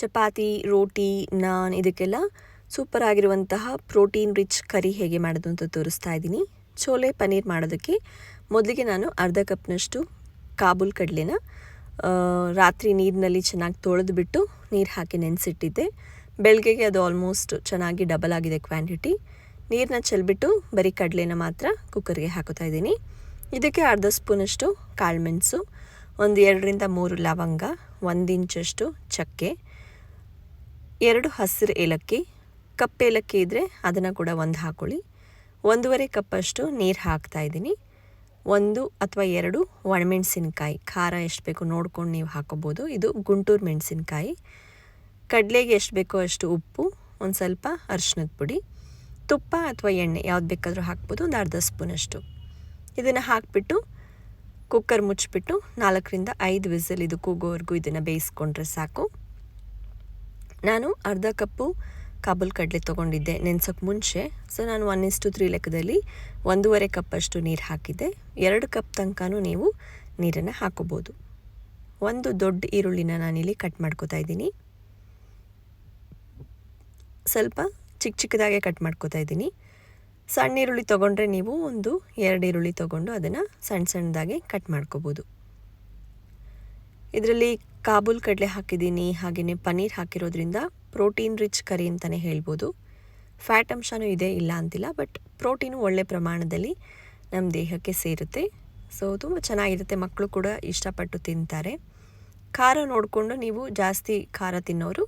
ಚಪಾತಿ, ರೋಟಿ, ನಾನ್ ಇದಕ್ಕೆಲ್ಲ ಸೂಪರ್ ಆಗಿರುವಂತಹ protein rich ಕರಿ ಹೇಗೆ ಮಾಡೋದು ಅಂತ ತೋರಿಸ್ತಾ ಇದ್ದೀನಿ. ಚೋಲೆ ಪನ್ನೀರ್ ಮಾಡೋದಕ್ಕೆ ಮೊದಲಿಗೆ ನಾನು ಅರ್ಧ ಕಪ್ನಷ್ಟು ಕಾಬೂಲ್ ಕಡಲೆನ ರಾತ್ರಿ ನೀರಿನಲ್ಲಿ ಚೆನ್ನಾಗಿ ತೊಳೆದುಬಿಟ್ಟು ನೀರು ಹಾಕಿ ನೆನೆಸಿಟ್ಟಿದ್ದೆ. ಬೆಳಗ್ಗೆಗೆ ಅದು ಆಲ್ಮೋಸ್ಟ್ ಚೆನ್ನಾಗಿ ಡಬಲ್ ಆಗಿದೆ ಕ್ವಾಂಟಿಟಿ ನೀರನ್ನ ಚೆಲ್ಬಿಟ್ಟು ಬರೀ ಕಡಲೆನ ಮಾತ್ರ ಕುಕ್ಕರ್ಗೆ ಹಾಕೋತಾ ಇದ್ದೀನಿ. ಇದಕ್ಕೆ ಅರ್ಧ ಸ್ಪೂನಷ್ಟು ಕಾಳುಮೆಣಸು, ಒಂದು ಎರಡರಿಂದ ಮೂರು ಲವಂಗ, ಒಂದು ಇಂಚಷ್ಟು ಚಕ್ಕೆ ಎರಡು ಹಸಿರು ಏಲಕ್ಕಿ, ಕಪ್ ಏಲಕ್ಕಿ ಇದ್ದರೆ ಅದನ್ನು ಕೂಡ ಒಂದು ಹಾಕ್ಕೊಳ್ಳಿ ಒಂದೂವರೆ ಕಪ್ಪಷ್ಟು ನೀರು ಹಾಕ್ತಾ ಇದ್ದೀನಿ. ಒಂದು ಅಥವಾ ಎರಡು ಒಣಮೆಣಸಿನ್ಕಾಯಿ. ಖಾರ ಎಷ್ಟು ಬೇಕು ನೋಡ್ಕೊಂಡು ನೀವು ಹಾಕೋಬೋದು. ಇದು ಗುಂಟೂರು ಮೆಣಸಿನ್ಕಾಯಿ. ಕಡಲೆಗೆ ಎಷ್ಟು ಬೇಕೋ ಅಷ್ಟು ಉಪ್ಪು, ಒಂದು ಸ್ವಲ್ಪ ಅರಿಶಿನದ ಪುಡಿ. ತುಪ್ಪ ಅಥವಾ ಎಣ್ಣೆ ಯಾವ್ದು ಬೇಕಾದರೂ ಹಾಕ್ಬೋದು, ಒಂದು ಅರ್ಧ ಸ್ಪೂನಷ್ಟು. ಇದನ್ನು ಹಾಕಿಬಿಟ್ಟು ಕುಕ್ಕರ್ ಮುಚ್ಚಿಬಿಟ್ಟು ನಾಲ್ಕರಿಂದ ಐದು ವಿಸಲ್ ಇದು ಕೂಗೋವರೆಗೂ ಇದನ್ನು ಬೇಯಿಸ್ಕೊಂಡ್ರೆ ಸಾಕು. ನಾನು ಅರ್ಧ ಕಪ್ಪು ಕಾಬುಲ್ ಕಡಲೆ ತೊಗೊಂಡಿದ್ದೆ ನೆನ್ಸೋಕ್ಕೆ ಮುಂಚೆ. ಸೊ ನಾನು ಒನ್ ಇಸ್ಟು ತ್ರೀ ಲೆಕ್ಕದಲ್ಲಿ ಒಂದೂವರೆ ಕಪ್ಪಷ್ಟು ನೀರು ಹಾಕಿದ್ದೆ. ಎರಡು ಕಪ್ ತನಕನೂ ನೀವು ನೀರನ್ನು ಹಾಕೋಬೋದು. ಒಂದು ದೊಡ್ಡ ಈರುಳ್ಳಿನ ನಾನಿಲ್ಲಿ ಕಟ್ ಮಾಡ್ಕೋತಾ ಇದ್ದೀನಿ. ಸ್ವಲ್ಪ ಚಿಕ್ಕ ಚಿಕ್ಕದಾಗೆ ಕಟ್ ಮಾಡ್ಕೋತಾ ಇದ್ದೀನಿ. ಸಣ್ಣ ಈರುಳ್ಳಿ ತೊಗೊಂಡ್ರೆ ನೀವು ಒಂದು ಎರಡು ಈರುಳ್ಳಿ ತೊಗೊಂಡು ಅದನ್ನು ಸಣ್ಣ ಸಣ್ಣದಾಗಿ ಕಟ್ ಮಾಡ್ಕೋಬೋದು. ಇದರಲ್ಲಿ ಕಾಬೂಲ್ ಕಡಲೆ ಹಾಕಿದ್ದೀನಿ ಹಾಗೆಯೇ ಪನ್ನೀರ್ ಹಾಕಿರೋದ್ರಿಂದ ಪ್ರೋಟೀನ್ ರಿಚ್ ಕರಿ ಅಂತಲೇ ಹೇಳ್ಬೋದು. ಫ್ಯಾಟ್ ಅಂಶನೂ ಇದೆ, ಇಲ್ಲ ಅಂತಿಲ್ಲ, ಬಟ್ ಪ್ರೋಟೀನು ಒಳ್ಳೆ ಪ್ರಮಾಣದಲ್ಲಿ ನಮ್ಮ ದೇಹಕ್ಕೆ ಸೇರುತ್ತೆ. ಸೊ ತುಂಬ ಚೆನ್ನಾಗಿರುತ್ತೆ ಮಕ್ಕಳು ಕೂಡ ಇಷ್ಟಪಟ್ಟು ತಿಂತಾರೆ. ಖಾರ ನೋಡಿಕೊಂಡು ನೀವು ಜಾಸ್ತಿ ಖಾರ ತಿನ್ನೋರು,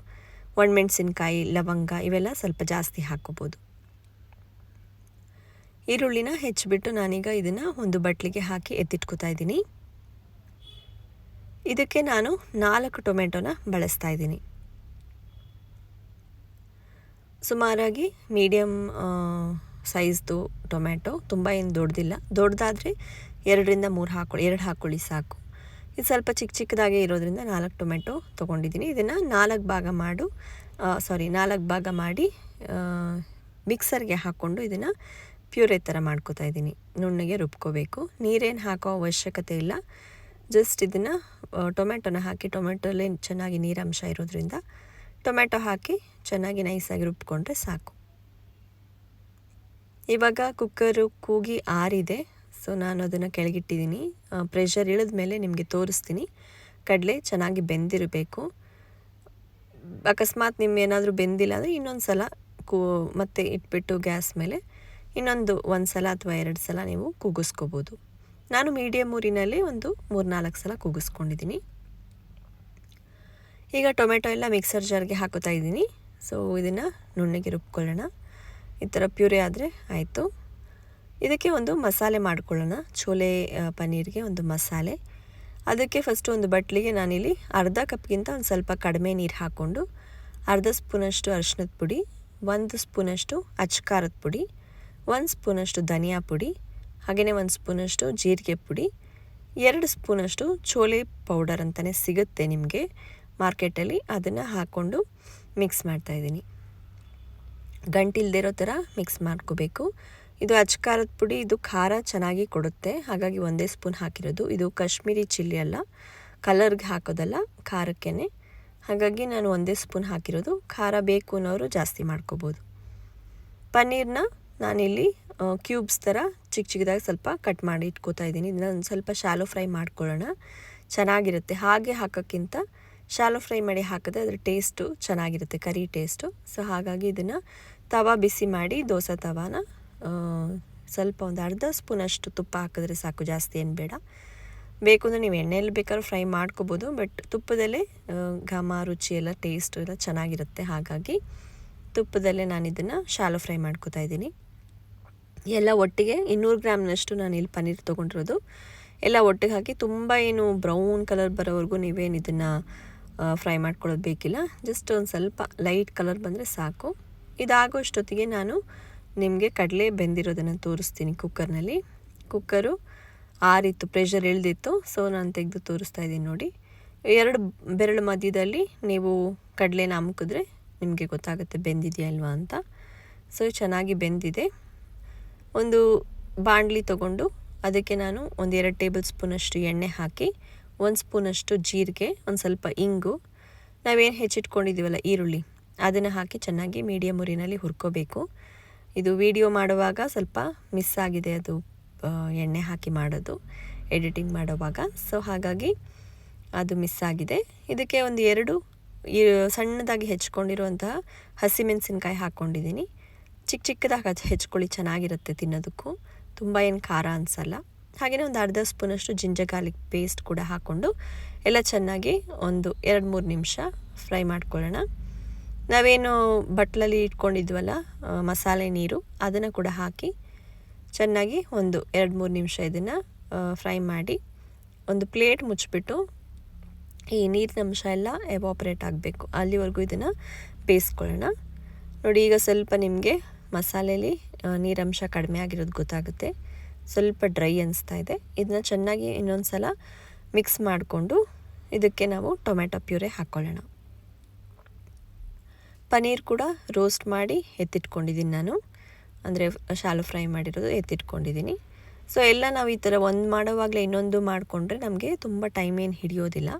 ಒಣಮೆಣಸಿನ್ಕಾಯಿ, ಲವಂಗ, ಇವೆಲ್ಲ ಸ್ವಲ್ಪ ಜಾಸ್ತಿ ಹಾಕೋಬೋದು ಈರುಳ್ಳಿನ ಹೆಚ್ಚಿಬಿಟ್ಟು ನಾನೀಗ ಇದನ್ನು ಒಂದು ಬಟ್ಲಿಗೆ ಹಾಕಿ ಎತ್ತಿಟ್ಕೋತಾ ಇದ್ದೀನಿ. ಇದಕ್ಕೆ ನಾನು ನಾಲ್ಕು ಟೊಮೆಟೊನ ಬಳಸ್ತಾ ಇದ್ದೀನಿ. ಸುಮಾರಾಗಿ ಮೀಡಿಯಮ್ ಸೈಜ್ದು ಟೊಮೆಟೊ ತುಂಬ ಏನು ದೊಡ್ಡದಿಲ್ಲ. ದೊಡ್ಡದಾದರೆ ಎರಡರಿಂದ ಮೂರು ಹಾಕೊಳ್ಳಿ ಎರಡು ಹಾಕ್ಕೊಳ್ಳಿ ಸಾಕು. ಇದು ಸ್ವಲ್ಪ ಚಿಕ್ಕ ಚಿಕ್ಕದಾಗೆ ಇರೋದ್ರಿಂದ ನಾಲ್ಕು ಟೊಮೆಟೊ ತೊಗೊಂಡಿದ್ದೀನಿ. ಇದನ್ನು ನಾಲ್ಕು ಭಾಗ ಮಾಡು ಸಾರಿ ನಾಲ್ಕು ಭಾಗ ಮಾಡಿ ಮಿಕ್ಸರ್ಗೆ ಹಾಕ್ಕೊಂಡು ಇದನ್ನು ಪ್ಯೂರೆ ಥರ ಮಾಡ್ಕೋತಾ ಇದ್ದೀನಿ. ನುಣ್ಣಗೆ ರುಬ್ಕೋಬೇಕು. ನೀರೇನು ಹಾಕೋ ಅವಶ್ಯಕತೆ ಇಲ್ಲ. ಜಸ್ಟ್ ಇದನ್ನು ಟೊಮೆಟೊನ ಹಾಕಿ ಟೊಮೆಟೊಲ್ಲೇ ಚೆನ್ನಾಗಿ ನೀರಂಶ ಇರೋದ್ರಿಂದ ಟೊಮೆಟೊ ಹಾಕಿ ಚೆನ್ನಾಗಿ ನೈಸಾಗಿ ರುಬ್ಕೊಂಡ್ರೆ ಸಾಕು. ಇವಾಗ ಕುಕ್ಕರು ಕೂಗಿ ಆರಿದೆ, ಸೊ ನಾನು ಅದನ್ನು ಕೆಳಗಿಟ್ಟಿದ್ದೀನಿ. ಪ್ರೆಷರ್ ಇಳಿದ ಮೇಲೆ ನಿಮಗೆ ತೋರಿಸ್ತೀನಿ. ಕಡಲೆ ಚೆನ್ನಾಗಿ ಬೆಂದಿರಬೇಕು. ಅಕಸ್ಮಾತ್ ನಿಮ್ಮ ಏನಾದರೂ ಬೆಂದಿಲ್ಲ ಅಂದರೆ ಇನ್ನೊಂದು ಸಲ ಕೂ, ಮತ್ತೆ ಇಟ್ಬಿಟ್ಟು ಗ್ಯಾಸ್ ಮೇಲೆ ಇನ್ನೊಂದು ಒಂದು ಸಲ ಅಥವಾ ಎರಡು ಸಲ ನೀವು ಕೂಗಿಸ್ಕೋಬೋದು ನಾನು ಮೀಡಿಯಮ್ ಊರಿನಲ್ಲಿ ಒಂದು ಮೂರು ನಾಲ್ಕು ಸಲ ಕೂಗಿಸ್ಕೊಂಡಿದ್ದೀನಿ. ಈಗ ಟೊಮೆಟೊ ಎಲ್ಲ ಮಿಕ್ಸರ್ ಜಾರ್ಗೆ ಹಾಕೋತಾ ಇದ್ದೀನಿ. ಸೊ ಇದನ್ನು ನುಣ್ಣಗೆ ರುಬ್ಕೊಳ್ಳೋಣ. ಈ ಥರ ಪ್ಯೂರಿ ಆದರೆ ಆಯಿತು. ಇದಕ್ಕೆ ಒಂದು ಮಸಾಲೆ ಮಾಡ್ಕೊಳ್ಳೋಣ. ಚೋಲೆ ಪನ್ನೀರ್ಗೆ ಒಂದು ಮಸಾಲೆ. ಅದಕ್ಕೆ ಫಸ್ಟು ಒಂದು ಬಟ್ಲಿಗೆ ನಾನಿಲ್ಲಿ ಅರ್ಧ ಕಪ್ಗಿಂತ ಒಂದು ಸ್ವಲ್ಪ ಕಡಿಮೆ ನೀರು ಹಾಕ್ಕೊಂಡು ಅರ್ಧ ಸ್ಪೂನಷ್ಟು ಅರಿಶಿನದ ಪುಡಿ, ಒಂದು ಸ್ಪೂನಷ್ಟು ಅಚ್ಕಾರದ ಪುಡಿ, ಒಂದು ಸ್ಪೂನಷ್ಟು ಧನಿಯಾ ಪುಡಿ ಹಾಗೆಯೇ ಒಂದು ಸ್ಪೂನಷ್ಟು ಜೀರಿಗೆ ಪುಡಿ, ಎರಡು ಸ್ಪೂನಷ್ಟು ಚೋಲೆ ಪೌಡರ್ ಅಂತಲೇ ಸಿಗುತ್ತೆ ನಿಮಗೆ ಮಾರ್ಕೆಟಲ್ಲಿ. ಅದನ್ನು ಹಾಕ್ಕೊಂಡು ಮಿಕ್ಸ್ ಮಾಡ್ತಾಯಿದ್ದೀನಿ ಗಂಟಿಲ್ದೇ ಇರೋ ಥರ ಮಿಕ್ಸ್ ಮಾಡ್ಕೋಬೇಕು. ಇದು ಅಚ್ಕಾರದ ಪುಡಿ, ಇದು ಖಾರ ಚೆನ್ನಾಗಿ ಕೊಡುತ್ತೆ. ಹಾಗಾಗಿ ಒಂದೇ ಸ್ಪೂನ್ ಹಾಕಿರೋದು. ಇದು ಕಾಶ್ಮೀರಿ ಚಿಲ್ಲಿ ಅಲ್ಲ, ಕಲರ್ಗೆ ಹಾಕೋದಲ್ಲ ಖಾರಕ್ಕೇ ಹಾಗಾಗಿ ನಾನು ಒಂದೇ ಸ್ಪೂನ್ ಹಾಕಿರೋದು. ಖಾರ ಬೇಕು ಅನ್ನೋರು ಜಾಸ್ತಿ ಮಾಡ್ಕೋಬೋದು. ಪನ್ನೀರ್ನ ನಾನಿಲ್ಲಿ ಕ್ಯೂಬ್ಸ್ ಥರ ಚಿಕ್ಕ ಚಿಕ್ಕದಾಗಿ ಸ್ವಲ್ಪ ಕಟ್ ಮಾಡಿ ಇಟ್ಕೋತಾ ಇದ್ದೀನಿ. ಇದನ್ನ ಒಂದು ಸ್ವಲ್ಪ ಶಾಲೋ ಫ್ರೈ ಮಾಡ್ಕೊಳ್ಳೋಣ. ಚೆನ್ನಾಗಿರುತ್ತೆ. ಹಾಗೆ ಹಾಕೋಕ್ಕಿಂತ ಶಾಲೋ ಫ್ರೈ ಮಾಡಿ ಹಾಕಿದ್ರೆ ಅದ್ರ ಟೇಸ್ಟು ಚೆನ್ನಾಗಿರುತ್ತೆ ಕರಿ ಟೇಸ್ಟು ಸೊ ಹಾಗಾಗಿ ಇದನ್ನು ತವಾ ಬಿಸಿ ಮಾಡಿ ದೋಸೆ ತವಾನ ಸ್ವಲ್ಪ ಒಂದು ಅರ್ಧ ಸ್ಪೂನಷ್ಟು ತುಪ್ಪ ಹಾಕಿದ್ರೆ ಸಾಕು. ಜಾಸ್ತಿ ಏನು ಬೇಡ. ಬೇಕು ಅಂದರೆ ನೀವು ಎಣ್ಣೆಯಲ್ಲಿ ಬೇಕಾದ್ರೂ ಫ್ರೈ ಮಾಡ್ಕೋಬೋದು ಬಟ್ ತುಪ್ಪದಲ್ಲೇ ಘಮ, ರುಚಿ ಎಲ್ಲ ಟೇಸ್ಟು ಎಲ್ಲ ಚೆನ್ನಾಗಿರುತ್ತೆ. ಹಾಗಾಗಿ ತುಪ್ಪದಲ್ಲೇ ನಾನು ಇದನ್ನು ಶಾಲೋ ಫ್ರೈ ಮಾಡ್ಕೋತಾ ಇದ್ದೀನಿ. ಎಲ್ಲ ಒಟ್ಟಿಗೆ ಇನ್ನೂರು ಗ್ರಾಮ್ನಷ್ಟು ನಾನು ಇಲ್ಲಿ ಪನ್ನೀರ್ ತೊಗೊಂಡಿರೋದು. ಎಲ್ಲ ಒಟ್ಟಿಗೆ ಹಾಕಿ ತುಂಬ ಏನು ಬ್ರೌನ್ ಕಲರ್ ಬರೋವರೆಗೂ ನೀವೇನು ಇದನ್ನು ಫ್ರೈ ಮಾಡ್ಕೊಳ್ಳೋದು ಬೇಕಿಲ್ಲ. ಜಸ್ಟ್ ಒಂದು ಸ್ವಲ್ಪ ಲೈಟ್ ಕಲರ್ ಬಂದರೆ ಸಾಕು. ಇದಾಗೋಷ್ಟೊತ್ತಿಗೆ ನಾನು ನಿಮಗೆ ಕಡಲೆ ಬೆಂದಿರೋದನ್ನು ತೋರಿಸ್ತೀನಿ ಕುಕ್ಕರ್ನಲ್ಲಿ. ಕುಕ್ಕರು ಆರಿತ್ತು ಪ್ರೆಷರ್ ಇಳ್ದಿತ್ತು ಸೊ ನಾನು ತೆಗೆದು ತೋರಿಸ್ತಾ ಇದ್ದೀನಿ ನೋಡಿ. ಎರಡು ಬೆರಳು ಮಧ್ಯದಲ್ಲಿ ನೀವು ಕಡಲೆನ ಅಮ್ಕಿದ್ರೆ ನಿಮಗೆ ಗೊತ್ತಾಗುತ್ತೆ ಬೆಂದಿದೆಯಾ ಅಲ್ವಾ ಅಂತ. ಸೊ ಚೆನ್ನಾಗಿ ಬೆಂದಿದೆ. ಒಂದು ಬಾಣಲಿ ತಗೊಂಡು ಅದಕ್ಕೆ ನಾನು ಒಂದು ಎರಡು ಟೇಬಲ್ ಸ್ಪೂನಷ್ಟು ಎಣ್ಣೆ ಹಾಕಿ, ಒಂದು ಸ್ಪೂನಷ್ಟು ಜೀರಿಗೆ, ಒಂದು ಸ್ವಲ್ಪ ಇಂಗು, ನಾವೇನು ಹೆಚ್ಚಿಟ್ಕೊಂಡಿದ್ದೀವಲ್ಲ ಈರುಳ್ಳಿ, ಅದನ್ನು ಹಾಕಿ ಚೆನ್ನಾಗಿ ಮೀಡಿಯಮ್ ಉರಿನಲ್ಲಿ ಹುರ್ಕೋಬೇಕು. ಇದು ವಿಡಿಯೋ ಮಾಡುವಾಗ ಸ್ವಲ್ಪ ಮಿಸ್ ಆಗಿದೆ ಅದು ಎಣ್ಣೆ ಹಾಕಿ ಮಾಡೋದು, ಎಡಿಟಿಂಗ್ ಮಾಡುವಾಗ. ಸೊ ಹಾಗಾಗಿ ಅದು ಮಿಸ್ ಆಗಿದೆ. ಇದಕ್ಕೆ ಒಂದು ಎರಡು ಸಣ್ಣದಾಗಿ ಹೆಚ್ಕೊಂಡಿರುವಂತಹ ಹಸಿಮೆಣಸಿನ್ಕಾಯಿ ಹಾಕ್ಕೊಂಡಿದ್ದೀನಿ ಚಿಕ್ಕ ಚಿಕ್ಕದಾಗಿ ಹಚ್ ಹೆಚ್ಕೊಳ್ಳಿ, ಚೆನ್ನಾಗಿರುತ್ತೆ ತಿನ್ನೋದಕ್ಕೂ. ತುಂಬ ಏನು ಖಾರ ಅನಿಸಲ್ಲ. ಹಾಗೆಯೇ ಒಂದು ಅರ್ಧ ಸ್ಪೂನಷ್ಟು ಜಿಂಜರ್ ಗಾರ್ಲಿಕ್ ಪೇಸ್ಟ್ ಕೂಡ ಹಾಕ್ಕೊಂಡು ಎಲ್ಲ ಚೆನ್ನಾಗಿ ಒಂದು ಎರಡು ಮೂರು ನಿಮಿಷ ಫ್ರೈ ಮಾಡ್ಕೊಳ್ಳೋಣ. ನಾವೇನು ಬಟ್ಲಲ್ಲಿ ಇಟ್ಕೊಂಡಿದ್ವಲ್ಲ ಮಸಾಲೆ ನೀರು, ಅದನ್ನು ಕೂಡ ಹಾಕಿ ಚೆನ್ನಾಗಿ ಒಂದು ಎರಡು ಮೂರು ನಿಮಿಷ ಇದನ್ನು ಫ್ರೈ ಮಾಡಿ ಒಂದು ಪ್ಲೇಟ್ ಮುಚ್ಚಿಬಿಟ್ಟು ಈ ನೀರಿನ ಅಂಶ ಎಲ್ಲ ಎವಾಪ್ರೇಟ್ ಆಗಬೇಕು. ಅಲ್ಲಿವರೆಗೂ ಇದನ್ನು ಬೇಯಿಸ್ಕೊಳ್ಳೋಣ. ನೋಡಿ ಈಗ ಸ್ವಲ್ಪ ನಿಮಗೆ ಮಸಾಲೆಯಲ್ಲಿ ನೀರಂಶ ಕಡಿಮೆ ಆಗಿರೋದು ಗೊತ್ತಾಗುತ್ತೆ. ಸ್ವಲ್ಪ ಡ್ರೈ ಅನಿಸ್ತಾ ಇದೆ. ಇದನ್ನ ಚೆನ್ನಾಗಿ ಇನ್ನೊಂದು ಸಲ ಮಿಕ್ಸ್ ಮಾಡಿಕೊಂಡು ಇದಕ್ಕೆ ನಾವು ಟೊಮೆಟೊ ಪ್ಯೂರೆ ಹಾಕ್ಕೊಳ್ಳೋಣ ಪನ್ನೀರ್ ಕೂಡ ರೋಸ್ಟ್ ಮಾಡಿ ಎತ್ತಿಟ್ಕೊಂಡಿದ್ದೀನಿ ನಾನು. ಅಂದರೆ ಶಾಲು ಫ್ರೈ ಮಾಡಿರೋದು ಎತ್ತಿಟ್ಕೊಂಡಿದ್ದೀನಿ ಸೊ ಎಲ್ಲ ನಾವು ಈ ಥರ ಒಂದು ಮಾಡೋವಾಗಲೇ ಇನ್ನೊಂದು ಮಾಡಿಕೊಂಡ್ರೆ ನಮಗೆ ತುಂಬ ಟೈಮ್ ಏನು ಹಿಡಿಯೋದಿಲ್ಲ.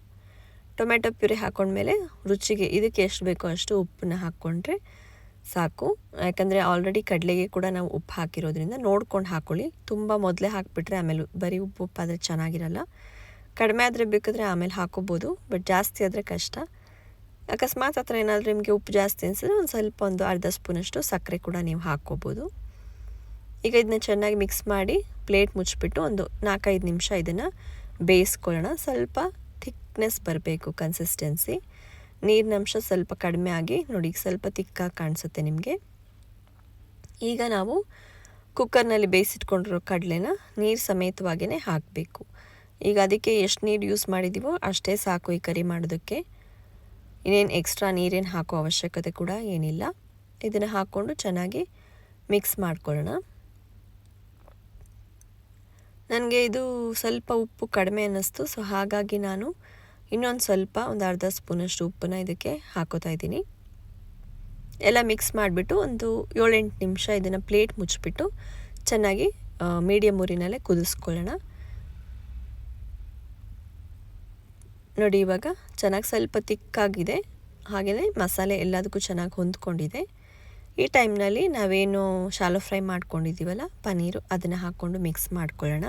ಟೊಮೆಟೊ ಪ್ಯೂರಿ ಹಾಕೊಂಡ್ಮೇಲೆ ರುಚಿಗೆ ಇದಕ್ಕೆ ಎಷ್ಟು ಬೇಕೋ ಅಷ್ಟು ಉಪ್ಪನ್ನ ಹಾಕ್ಕೊಂಡ್ರೆ ಸಾಕು. ಯಾಕಂದರೆ ಆಲ್ರೆಡಿ ಕಡಲೆಗೆ ಕೂಡ ನಾವು ಉಪ್ಪು ಹಾಕಿರೋದ್ರಿಂದ ನೋಡ್ಕೊಂಡು ಹಾಕ್ಕೊಳ್ಳಿ ತುಂಬ ಮೊದಲೇ ಹಾಕಿಬಿಟ್ರೆ ಆಮೇಲೆ ಬರೀ ಉಪ್ಪು ಉಪ್ಪಾದರೆ ಚೆನ್ನಾಗಿರಲ್ಲ. ಕಡಿಮೆ ಆದರೆ ಬೇಕಾದರೆ ಆಮೇಲೆ ಹಾಕೋಬೋದು ಬಟ್ ಜಾಸ್ತಿ ಆದರೆ ಕಷ್ಟ. ಅಕಸ್ಮಾತ್ ಹತ್ರ ಏನಾದರೂ ನಿಮಗೆ ಉಪ್ಪು ಜಾಸ್ತಿ ಅನಿಸಿದ್ರೆ ಒಂದು ಸ್ವಲ್ಪ ಒಂದು ಅರ್ಧ ಸ್ಪೂನಷ್ಟು ಸಕ್ಕರೆ ಕೂಡ ನೀವು ಹಾಕ್ಕೋಬೋದು ಈಗ ಇದನ್ನ ಚೆನ್ನಾಗಿ ಮಿಕ್ಸ್ ಮಾಡಿ ಪ್ಲೇಟ್ ಮುಚ್ಚಿಬಿಟ್ಟು ಒಂದು ನಾಲ್ಕೈದು ನಿಮಿಷ ಇದನ್ನು ಬೇಯಿಸ್ಕೊಳ್ಳೋಣ. ಸ್ವಲ್ಪ ಥಿಕ್ನೆಸ್ ಬರಬೇಕು ಕನ್ಸಿಸ್ಟೆನ್ಸಿ ನೀರಿನ ಅಂಶ ಸ್ವಲ್ಪ ಕಡಿಮೆ ಆಗಿ ನೋಡಿ ಸ್ವಲ್ಪ ತಿಕ್ಕಾಗಿ ಕಾಣಿಸುತ್ತೆ ನಿಮಗೆ. ಈಗ ನಾವು ಕುಕ್ಕರ್ನಲ್ಲಿ ಬೇಯಿಸಿಟ್ಕೊಂಡಿರೋ ಕಡಲೆನ ನೀರು ಸಮೇತವಾಗಿಯೇ ಹಾಕಬೇಕು. ಈಗ ಅದಕ್ಕೆ ಎಷ್ಟು ನೀರು ಯೂಸ್ ಮಾಡಿದ್ದೀವೋ ಅಷ್ಟೇ ಸಾಕು ಈ ಕರಿ ಮಾಡೋದಕ್ಕೆ. ಇನ್ನೇನು ಎಕ್ಸ್ಟ್ರಾ ನೀರೇನು ಹಾಕೋ ಅವಶ್ಯಕತೆ ಕೂಡ ಏನಿಲ್ಲ. ಇದನ್ನು ಹಾಕ್ಕೊಂಡು ಚೆನ್ನಾಗಿ ಮಿಕ್ಸ್ ಮಾಡ್ಕೊಳ್ಳೋಣ. ನನಗೆ ಇದು ಸ್ವಲ್ಪ ಉಪ್ಪು ಕಡಿಮೆ ಅನ್ನಿಸ್ತು, ಸೊ ಹಾಗಾಗಿ ನಾನು ಇನ್ನೊಂದು ಸ್ವಲ್ಪ ಒಂದು ಅರ್ಧ ಸ್ಪೂನಷ್ಟು ಉಪ್ಪನ್ನ ಇದಕ್ಕೆ ಹಾಕೋತಾ ಇದ್ದೀನಿ. ಎಲ್ಲ ಮಿಕ್ಸ್ ಮಾಡಿಬಿಟ್ಟು ಒಂದು ಏಳೆಂಟು ನಿಮಿಷ ಇದನ್ನು ಪ್ಲೇಟ್ ಮುಚ್ಚಿಬಿಟ್ಟು ಚೆನ್ನಾಗಿ ಮೀಡಿಯಮ್ ಊರಿನಲ್ಲೇ ಕುದಿಸ್ಕೊಳ್ಳೋಣ. ನೋಡಿ ಇವಾಗ ಚೆನ್ನಾಗಿ ಸ್ವಲ್ಪ ತಿಕ್ಕಾಗಿದೆ. ಹಾಗೆಯೇ ಮಸಾಲೆ ಎಲ್ಲದಕ್ಕೂ ಚೆನ್ನಾಗಿ ಹೊಂದ್ಕೊಂಡಿದೆ. ಈ ಟೈಮ್ನಲ್ಲಿ ನಾವೇನು ಶಾಲೋ ಫ್ರೈ ಮಾಡ್ಕೊಂಡಿದ್ದೀವಲ್ಲ ಪನ್ನೀರು ಅದನ್ನು ಹಾಕ್ಕೊಂಡು ಮಿಕ್ಸ್ ಮಾಡ್ಕೊಳ್ಳೋಣ.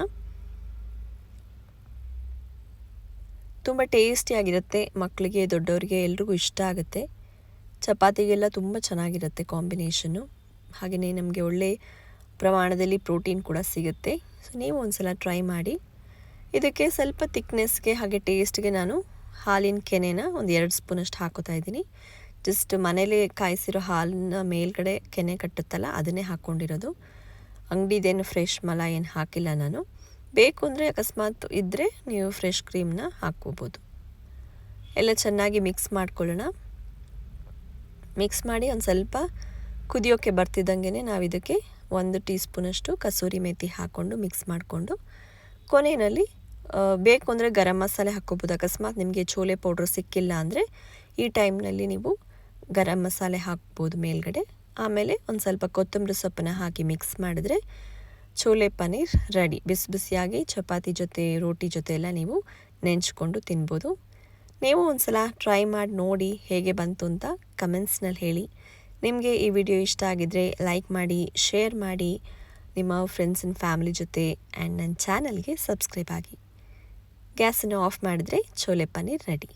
ತುಂಬ ಟೇಸ್ಟಿಯಾಗಿರುತ್ತೆ ಮಕ್ಕಳಿಗೆ, ದೊಡ್ಡವರಿಗೆ ಎಲ್ರಿಗೂ ಇಷ್ಟ ಆಗುತ್ತೆ. ಚಪಾತಿಗೆಲ್ಲ ತುಂಬ ಚೆನ್ನಾಗಿರುತ್ತೆ ಕಾಂಬಿನೇಷನ್ನು. ಹಾಗೆಯೇ ನಮಗೆ ಒಳ್ಳೆ ಪ್ರಮಾಣದಲ್ಲಿ ಪ್ರೋಟೀನ್ ಕೂಡ ಸಿಗುತ್ತೆ. ಸೊ, ನೀವು ಒಂದ್ಸಲ ಟ್ರೈ ಮಾಡಿ. ಇದಕ್ಕೆ ಸ್ವಲ್ಪ ತಿಕ್ನೆಸ್ಗೆ ಹಾಗೆ ಟೇಸ್ಟ್ಗೆ ನಾನು ಹಾಲಿನ ಕೆನೆನ ಒಂದು ಎರಡು ಸ್ಪೂನಷ್ಟು ಹಾಕೋತಾ ಇದ್ದೀನಿ. ಜಸ್ಟ್ ಮನೇಲಿ ಕಾಯಿಸಿರೋ ಹಾಲಿನ ಮೇಲ್ಗಡೆ ಕೆನೆ ಕಟ್ಟುತ್ತಲ್ಲ, ಅದನ್ನೇ ಹಾಕ್ಕೊಂಡಿರೋದು. ಅಂಗಡಿದೇನು ಫ್ರೆಶ್ ಮಲ ಏನು ಹಾಕಿಲ್ಲ ನಾನು. ಬೇಕು ಅಂದರೆ ಅಕಸ್ಮಾತ್ ಇದ್ದರೆ ನೀವು ಫ್ರೆಶ್ ಕ್ರೀಮ್ನ ಹಾಕ್ಕೋಬೋದು. ಎಲ್ಲ ಚೆನ್ನಾಗಿ ಮಿಕ್ಸ್ ಮಾಡ್ಕೊಳ್ಳೋಣ. ಮಿಕ್ಸ್ ಮಾಡಿ ಒಂದು ಸ್ವಲ್ಪ ಕುದಿಯೋಕ್ಕೆ ಬರ್ತಿದ್ದಂಗೆ ನಾವು ಇದಕ್ಕೆ ಒಂದು ಟೀ ಸ್ಪೂನಷ್ಟು ಕಸೂರಿ ಮೇಥಿ ಹಾಕ್ಕೊಂಡು ಮಿಕ್ಸ್ ಮಾಡಿಕೊಂಡು ಕೊನೆಯಲ್ಲಿ ಬೇಕು ಅಂದರೆ ಗರಂ ಮಸಾಲೆ ಹಾಕ್ಕೋಬೋದು. ಅಕಸ್ಮಾತ್ ನಿಮಗೆ ಚೋಲೆ ಪೌಡ್ರ್ ಸಿಕ್ಕಿಲ್ಲ ಅಂದರೆ ಈ ಟೈಮ್ನಲ್ಲಿ ನೀವು ಗರಂ ಮಸಾಲೆ ಹಾಕ್ಬೋದು ಮೇಲ್ಗಡೆ. ಆಮೇಲೆ ಒಂದು ಸ್ವಲ್ಪ ಕೊತ್ತಂಬರಿ ಸೊಪ್ಪನ್ನ ಹಾಕಿ ಮಿಕ್ಸ್ ಮಾಡಿದ್ರೆ ಚೋಲೆ ಪನ್ನೀರ್ ರೆಡಿ. ಬಿಸಿ ಬಿಸಿಯಾಗಿ ಚಪಾತಿ ಜೊತೆ, ರೋಟಿ ಜೊತೆ ಎಲ್ಲ ನೀವು ನೆಂಚ್ಕೊಂಡು ತಿನ್ಬೋದು. ನೀವು ಒಂದು ಸಲ ಟ್ರೈ ಮಾಡಿ ನೋಡಿ ಹೇಗೆ ಬಂತು ಅಂತ ಕಮೆಂಟ್ಸ್ನಲ್ಲಿ ಹೇಳಿ. ನಿಮಗೆ ಈ ವಿಡಿಯೋ ಇಷ್ಟ ಆಗಿದ್ದರೆ ಲೈಕ್ ಮಾಡಿ, ಶೇರ್ ಮಾಡಿ. ನಿಮ್ಮ ಫ್ರೆಂಡ್ಸ್ ಆ್ಯಂಡ್ ಫ್ಯಾಮಿಲಿ ಜೊತೆ ಆ್ಯಂಡ್ ನನ್ನ ಚಾನಲ್ಗೆ ಸಬ್ಸ್ಕ್ರೈಬ್ ಆಗಿ. ಗ್ಯಾಸನ್ನು ಆಫ್ ಮಾಡಿದ್ರೆ ಚೋಲೆ ಪನ್ನೀರ್ ರೆಡಿ.